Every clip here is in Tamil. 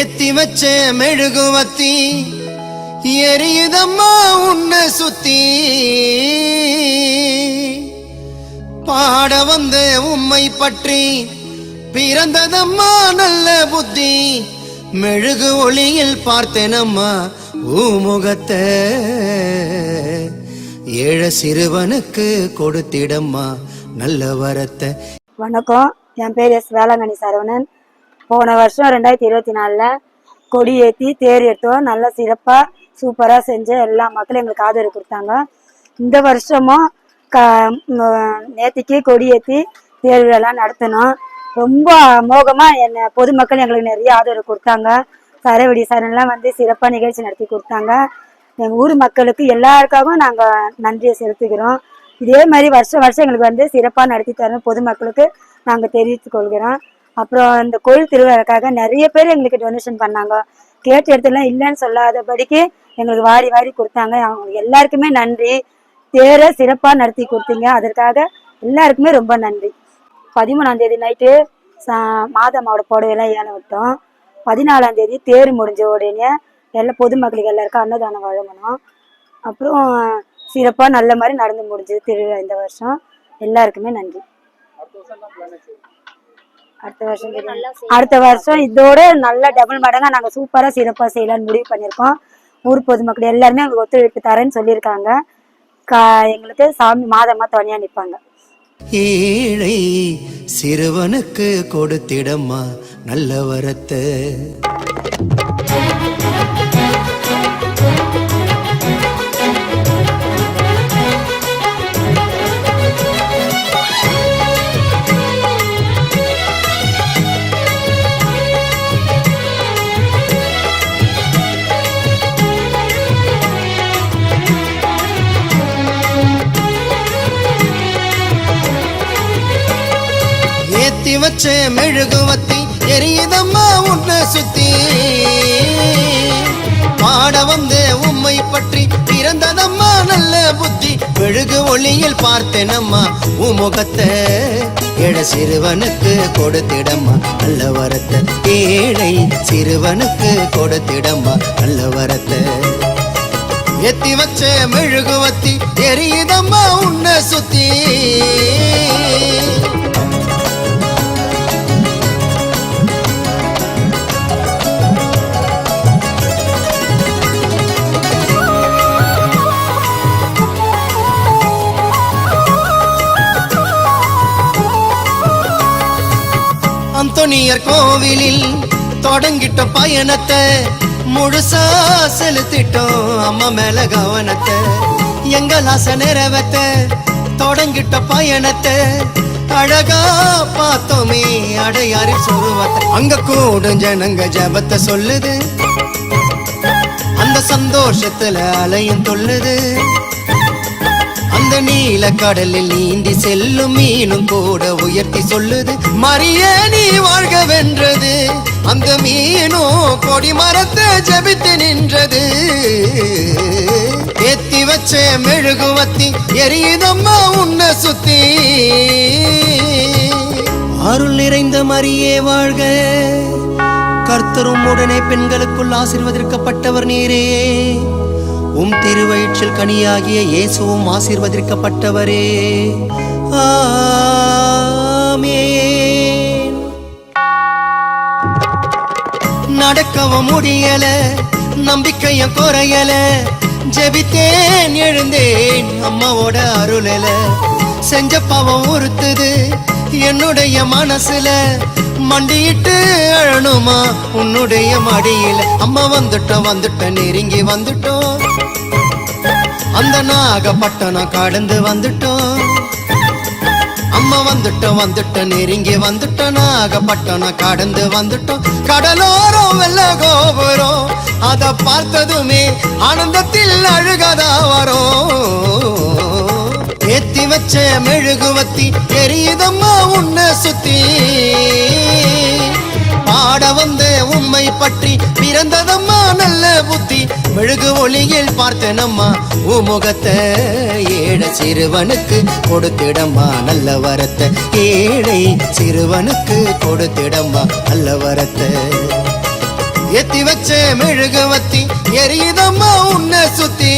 ஏத்தி வச்ச மெழுகுவத்தி எரியுதம்மா உன்னை சுத்தி. பாட வந்த உம்மை பற்றி பிறந்ததம்மா நல்ல புத்தி. மெழுகு ஒளியில் பார்த்தேனம்மா ஊமுகத்தை ஏழ சிறுவனுக்கு கொடுத்திடம்மா நல்ல வரத்தை. வணக்கம் என் பேர் எஸ் வேளாங்கண்ணி சரவணன். போன வருஷம் ரெண்டாயிரத்தி இருபத்தி நாலில் கொடி ஏற்றி தேர் எடுத்தோம். நல்லா சிறப்பாக சூப்பராக செஞ்சு எல்லா மக்களும் எங்களுக்கு ஆதரவு கொடுத்தாங்க. இந்த வருஷமும் க நேற்றுக்கு கொடி ஏற்றி தேர் விழாலாம் நடத்தினோம். ரொம்ப அமோகமாக என்னை பொதுமக்கள் எங்களுக்கு நிறைய ஆதரவு கொடுத்தாங்க. சரவடி சரணெல்லாம் வந்து சிறப்பாக நிகழ்ச்சி நடத்தி கொடுத்தாங்க. எங்கள் ஊர் மக்களுக்கு எல்லாருக்காகவும் நாங்கள் நன்றியை செலுத்துகிறோம். இதே மாதிரி வருஷம் வருஷம் எங்களுக்கு வந்து சிறப்பாக நடத்தி தரணும் பொதுமக்களுக்கு நாங்கள் தெரிவித்துக் கொள்கிறோம். அப்புறம் இந்த கோயில் திருவிழாக்காக நிறைய பேர் எங்களுக்கு டொனேஷன் பண்ணாங்க. கேட்ட இடத்துலாம் இல்லைன்னு சொல்லாதபடிக்கு எங்களுக்கு வாரி வாரி கொடுத்தாங்க. அவங்க எல்லாருக்குமே நன்றி. தேரை சிறப்பாக நடத்தி கொடுத்தீங்க. அதற்காக எல்லாருக்குமே ரொம்ப நன்றி. பதிமூணாம் தேதி நைட்டு மாதம்மாவோட புடவையெல்லாம் ஏழை விட்டோம். பதினாலாம் தேதி தேர் முடிஞ்ச உடனே எல்லா பொதுமக்களுக்கு எல்லாருக்கும் அன்னதானம் வழங்கணும். அப்புறம் சிறப்பாக நல்ல மாதிரி நடந்து முடிஞ்சது திருவிழா இந்த வருஷம். எல்லாருக்குமே நன்றி. அடுத்த வருஷம். அடுத்த வருஷம் இதோட நல்ல டபுள் மடங்கா நாங்கள் சூப்பராக சிறப்பாக செய்யலாம்னு முடிவு பண்ணியிருக்கோம். ஊர் பொதுமக்கள் எல்லாருமே எங்களுக்கு ஒத்துழைப்பு தரேன்னு சொல்லியிருக்காங்க. கா எங்களுக்கு சாமி மாதமாக துணையாக நிற்பாங்க ஏழை சிறுவனுக்கு கொடுத்திடம்மா நல்ல வரத்தை. வச்ச மெழுகுவத்தி எரியுதம்மா உன்னை சுத்தி. பாட வந்த உம்மை பற்றி பிறந்ததம்மா நல்ல புத்தி. மெழுகு ஒளியில் பார்த்தேனம்மா உமுகத்தை ஏழை சிறுவனுக்கு கொடுத்திடம்மா நல்ல வரத்தை. ஏழை சிறுவனுக்கு கொடுத்திடம்மா நல்ல வரத்தை. எத்தி வச்ச மெழுகுவத்தி எரியுதம்மா உன்னை சுத்தி. அந்தோனியர் கோவிலில் தொடங்கிட்ட பயணத்தை முழுசா செலுத்திட்டோம். அம்மா மேல கவனத்தை எங்கள் ஆசை நிறைவேத்த தொடங்கிட்ட பயணத்தை அழகா பார்த்தோமே. அடையாறு சொருவத்தை. அங்க கூடும் ஜனங்க ஜபத்தை சொல்லுது. அந்த சந்தோஷத்துல அலையும் தொல்லுது. அந்த நீல கடலில் நீந்தி செல்லும் மீனும் கூட உயர்த்தி சொல்லுது மறிய நீ வாழ்க வென்றது. அந்த மீனும் கொடி மரத்தை ஜபித்து நின்றது. ஏத்தி வச்ச மெழுகுவத்தி எரியுதம்மா உன்னை சுத்தி. அருள் நிறைந்த மரியே வாழ்க. கர்த்தரும் உடனே பெண்களுக்குள் ஆசீர்வதிக்கப்பட்டவர் நீரே. உம் திருவயிற்றில் கனியாகிய இயேசுவும் ஆசீர்வதிக்கப்பட்டவரே. நடக்கவும் முடியல நம்பிக்கைய குறையல. ஜெபித்தேன் எழுந்தேன் அம்மாவோட அருளல. செஞ்ச பாவம் உறுத்துது என்னுடைய மனசுல. மண்டியிட்டு அழணுமா உன்னுடைய மடியில. அம்மா வந்துட்டோம் வந்துட்டோம் நெருங்கி வந்துட்டோம். அந்த நாகப்பட்டணம் கடந்து வந்துட்டோம். அம்மா வந்துட்டோம் வந்துட்டோம் நெருங்கி வந்துட்டோம். நாகப்பட்டணம் கடந்து வந்துட்டோம். கடலோரம் வெள்ள கோபுரம் அதை பார்த்ததுமே ஆனந்தத்தில் அழுகதா வரும். ஏத்தி வச்ச மெழுகுவத்தி தெரியுதம்மா உன்னை சுத்தி. பாட வந்த உண்மை பற்றி பிறந்ததம்மா நல்ல புத்தி. மெழுகு ஒளியில் பார்த்தனம்மா உமுகத்தை ஏழை சிறுவனுக்கு கொடுத்திடம்மா நல்ல வரத்தை. ஏழை சிறுவனுக்கு கொடுத்திடம்மா நல்ல வரத்தை. எத்தி வச்ச மெழுகு வத்தி எரியுதம்மா உன்னை சுத்தி.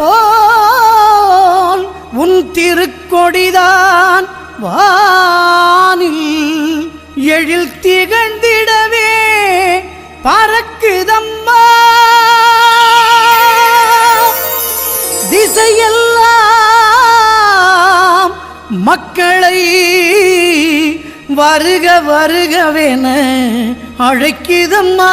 போல் உன் திருக்கொடிதான் வானில் எழில் திகழ்ந்திடவே பறக்குதம்மா. திசையெல்லாம் மக்களை வருக வருகவென அழைக்குதம்மா.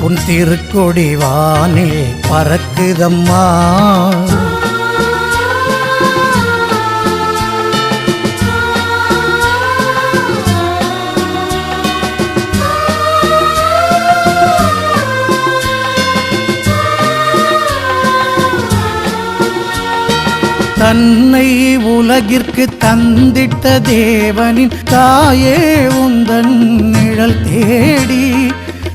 உன் திருக்கொடி வானில் பறக்குதம்மா. தன்னை உலகிற்கு தந்திட்ட தேவனின் தாயே உந்தன் நிழல் தேடி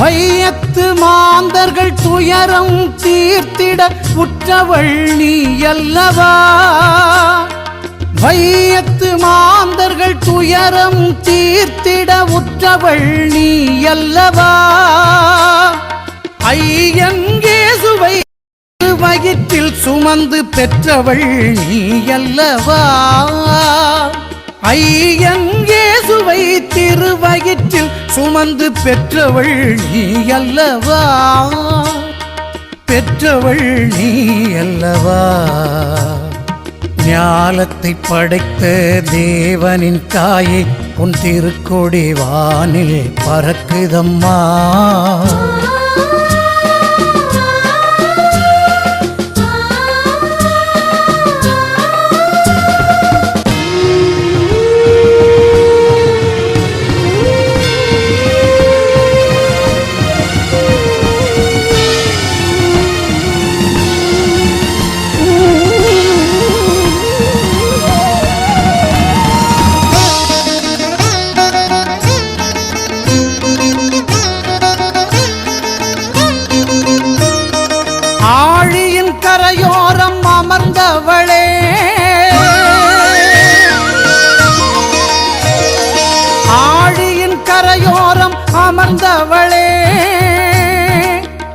வையத்து மாந்தர்கள் துயரம் தீர்த்திட உற்றவள் நீ அல்லவா? வையத்து மாந்தர்கள் துயரம் தீர்த்திட உற்றவள் நீ அல்லவா? ஐயங்கேசுவை வயிற்றில் சுமந்து பெற்றவள் நீ அல்லவா? ஐயங்கேசுவை திருவயிற்றில் சுமந்து பெற்றவள் நீ அல்லவா? பெற்றவள் நீ அல்லவா? ஞாலத்தை படைத்த தேவனின் தாயை உன் திருக்கொடி வானில் பறக்குதம்மா.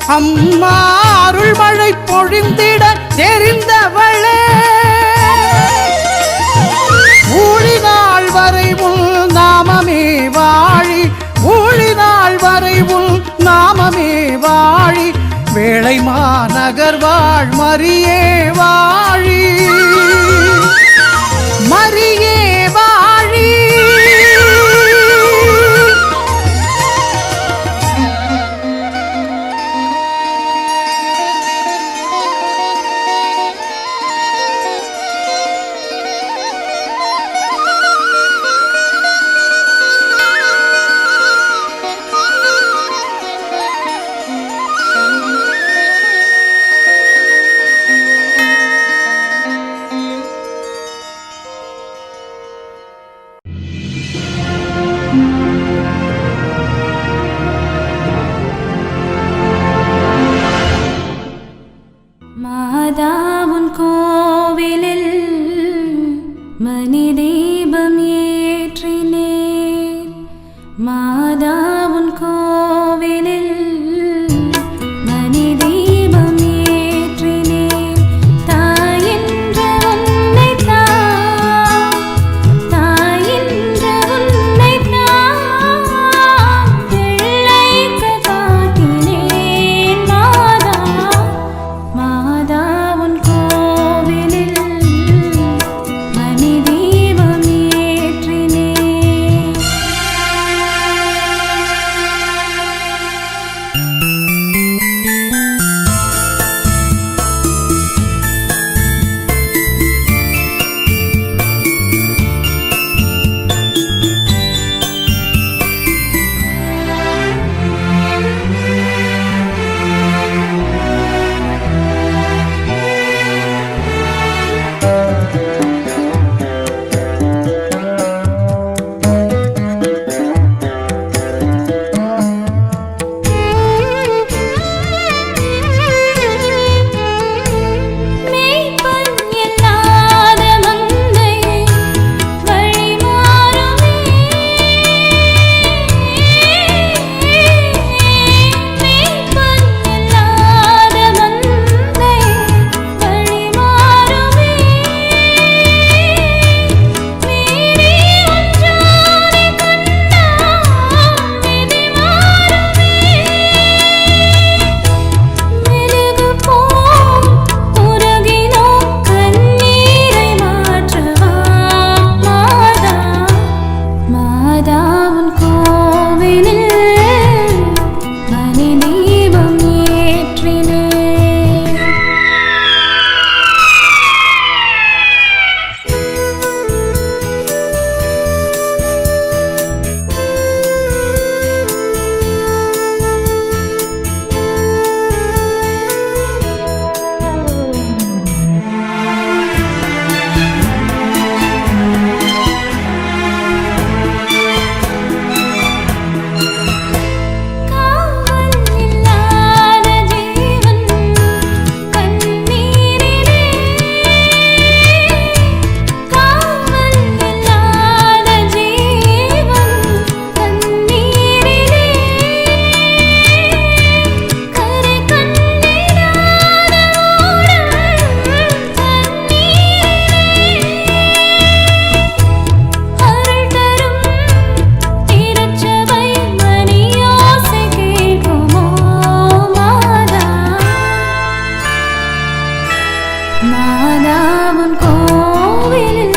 அம்மா அருள் மழை பொழிந்திட தெரிந்தவளே. ஊழினாள் வரை உள் நாமமே வாழி ஊழினாள் வரை உள் நாமமே வாழி வேளை மாநகர் வாழ் மறியே வாழி. মাদা மாதாவின் கோவிலில்